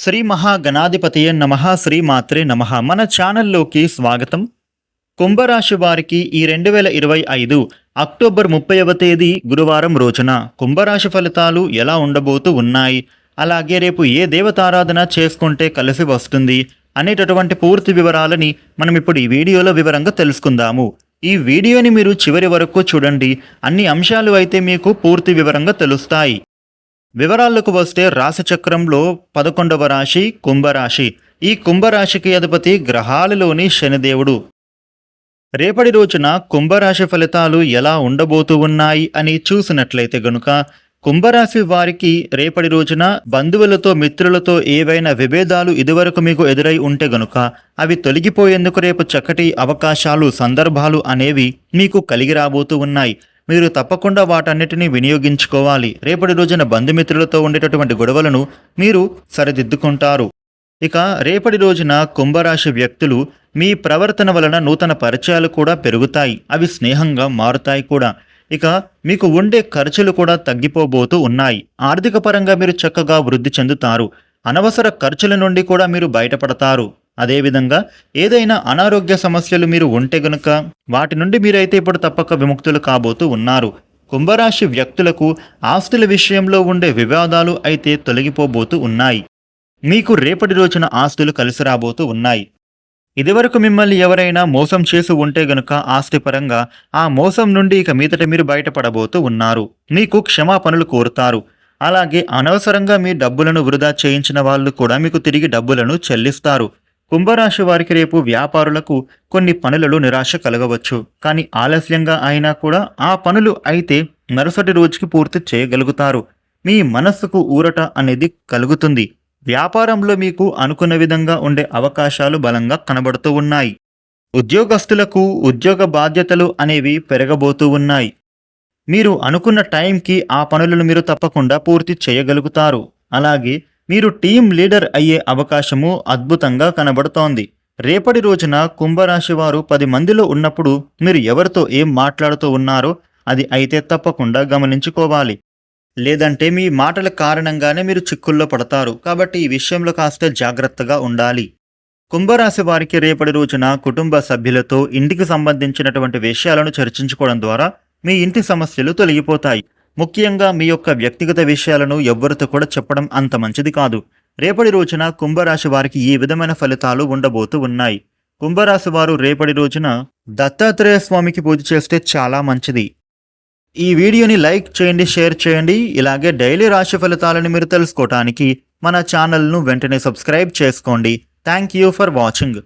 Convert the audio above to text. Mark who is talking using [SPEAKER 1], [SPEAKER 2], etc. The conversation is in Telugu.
[SPEAKER 1] శ్రీ మహాగణాధిపతియే నమ శ్రీ మాత్రే నమ. మన ఛానల్లోకి స్వాగతం. కుంభరాశి వారికి ఈ రెండు వేల ఇరవై ఐదు అక్టోబర్ ముప్పైవ తేదీ గురువారం రోజున కుంభరాశి ఫలితాలు ఎలా ఉండబోతూ ఉన్నాయి? అలాగే రేపు ఏ దేవతారాధన చేసుకుంటే కలిసి వస్తుంది అనేటటువంటి పూర్తి వివరాలని మనం ఇప్పుడు ఈ వీడియోలో వివరంగా తెలుసుకుందాము. ఈ వీడియోని మీరు చివరి వరకు చూడండి. అన్ని అంశాలు అయితే మీకు పూర్తి వివరంగా తెలుస్తాయి. వివరాలకు వస్తే రాశి చక్రంలో పదకొండవ రాశి కుంభరాశి. ఈ కుంభరాశికి అధిపతి గ్రహాలలోని శనిదేవుడు. రేపటి రోజున కుంభరాశి ఫలితాలు ఎలా ఉండబోతూ ఉన్నాయి అని చూసినట్లయితే గనుక కుంభరాశి వారికి రేపటి రోజున బంధువులతో మిత్రులతో ఏవైనా విభేదాలు ఇదివరకు మీకు ఎదురై ఉంటే గనుక అవి తొలగిపోయేందుకు రేపు చక్కటి అవకాశాలు సందర్భాలు అనేవి మీకు కలిగి రాబోతూ ఉన్నాయి. మీరు తప్పకుండా వాటన్నిటిని వినియోగించుకోవాలి. రేపటి రోజున బంధుమిత్రులతో ఉండేటటువంటి గొడవలను మీరు సరిదిద్దుకుంటారు. ఇక రేపటి రోజున కుంభరాశి వ్యక్తులు మీ ప్రవర్తన వలన నూతన పరిచయాలు కూడా పెరుగుతాయి. అవి స్నేహంగా మారుతాయి కూడా. ఇక మీకు ఉండే ఖర్చులు కూడా తగ్గిపోబోతూ ఉన్నాయి. ఆర్థిక పరంగా మీరు చక్కగా వృద్ధి చెందుతారు. అనవసర ఖర్చుల నుండి కూడా మీరు బయటపడతారు. అదేవిధంగా ఏదైనా అనారోగ్య సమస్యలు మీరు ఉంటే గనుక వాటి నుండి మీరైతే ఇప్పుడు తప్పక విముక్తులు కాబోతూ ఉన్నారు. కుంభరాశి వ్యక్తులకు ఆస్తుల విషయంలో ఉండే వివాదాలు అయితే తొలగిపోబోతూ ఉన్నాయి. మీకు రేపటి రోజున ఆస్తులు కలిసి రాబోతూ ఉన్నాయి. ఇదివరకు మిమ్మల్ని ఎవరైనా మోసం చేసి ఉంటే గనుక ఆస్తిపరంగా ఆ మోసం నుండి ఇక మీదట మీరు బయటపడబోతూ ఉన్నారు. మీకు క్షమాపణలు కోరుతారు. అలాగే అనవసరంగా మీ డబ్బులను వృధా చేయించిన వాళ్ళు కూడా మీకు తిరిగి డబ్బులను చెల్లిస్తారు. కుంభరాశి వారికి రేపు వ్యాపారులకు కొన్ని పనులలో నిరాశ కలగవచ్చు. కానీ ఆలస్యంగా అయినా కూడా ఆ పనులు అయితే మరుసటి రోజుకి పూర్తి చేయగలుగుతారు. మీ మనస్సుకు ఊరట అనేది కలుగుతుంది. వ్యాపారంలో మీకు అనుకున్న విధంగా ఉండే అవకాశాలు బలంగా కనబడుతూ ఉన్నాయి. ఉద్యోగస్తులకు ఉద్యోగ బాధ్యతలు అనేవి పెరగబోతూ ఉన్నాయి. మీరు అనుకున్న టైంకి ఆ పనులను మీరు తప్పకుండా పూర్తి చేయగలుగుతారు. అలాగే మీరు టీం లీడర్ అయ్యే అవకాశము అద్భుతంగా కనబడుతోంది. రేపటి రోజున కుంభరాశి వారు పది మందిలో ఉన్నప్పుడు మీరు ఎవరితో ఏం మాట్లాడుతూ ఉన్నారో అది అయితే తప్పకుండా గమనించుకోవాలి. లేదంటే మీ మాటల కారణంగానే మీరు చిక్కుల్లో పడతారు. కాబట్టి ఈ విషయంలో కాస్త జాగ్రత్తగా ఉండాలి. కుంభరాశి వారికి రేపటి రోజున కుటుంబ సభ్యులతో ఇంటికి సంబంధించినటువంటి విషయాలను చర్చించుకోవడం ద్వారా మీ ఇంటి సమస్యలు తొలగిపోతాయి. ముఖ్యంగా మీ యొక్క వ్యక్తిగత విషయాలను ఎవ్వరితో కూడా చెప్పడం అంత మంచిది కాదు. రేపటి రోజున కుంభరాశి వారికి ఈ విధమైన ఫలితాలు ఉండబోతూ ఉన్నాయి. కుంభరాశి వారు రేపటి రోజున దత్తాత్రేయ స్వామికి పూజ చేస్తే చాలా మంచిది. ఈ వీడియోని లైక్ చేయండి షేర్ చేయండి. ఇలాగే డైలీ రాశి ఫలితాలను మీరు తెలుసుకోవటానికి మన ఛానల్ను వెంటనే సబ్స్క్రైబ్ చేసుకోండి. Thank you for watching.